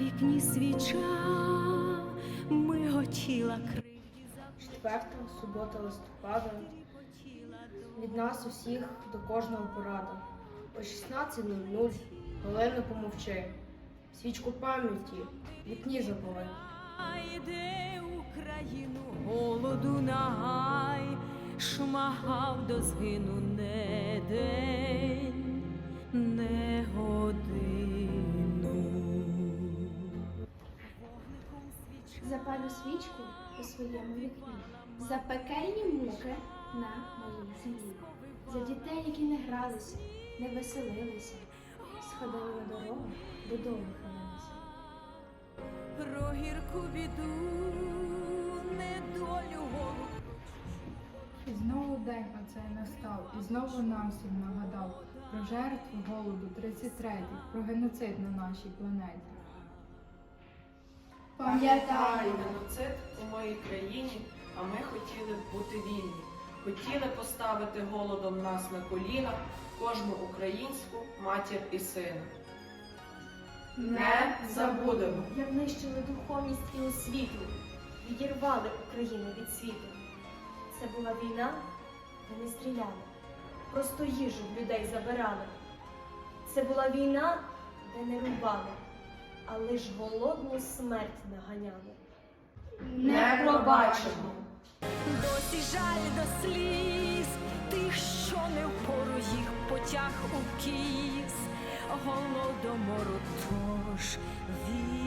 вікні свіча миготіла кривді Четверта субота листопада. Від нас усіх до кожного порада. О 16.00 Галина помовчи. Свічку пам'яті вікні запали. Йде Україну голоду нагай, шмагав до згину не день, Запалю свічку у своєму вікні, за пекельні муки на моїй землі, за дітей, які не гралися, не веселилися, сходили на дорогу, додому хилилися. про гірку біду, недолю голу І знову день оцей настав, і знову нам всім нагадав про жертву голоду 33-й, про геноцид на нашій планеті. Пам'ятаємо, геноцид у моїй країні, а ми хотіли бути вільні. Хотіли поставити голодом нас на коліна, кожну українську матір і сина. Не забудемо. Як нищили духовність і освіту, відірвали Україну від світу. Це була війна, де не стріляли, просто їжу в людей забирали. Це була війна, де не рубали, а лиш голодну смерть наганяли. Не пробачимо. Досі жаль до сліз, тих, що не впору їх потяг у кіс, голодомору тож вічна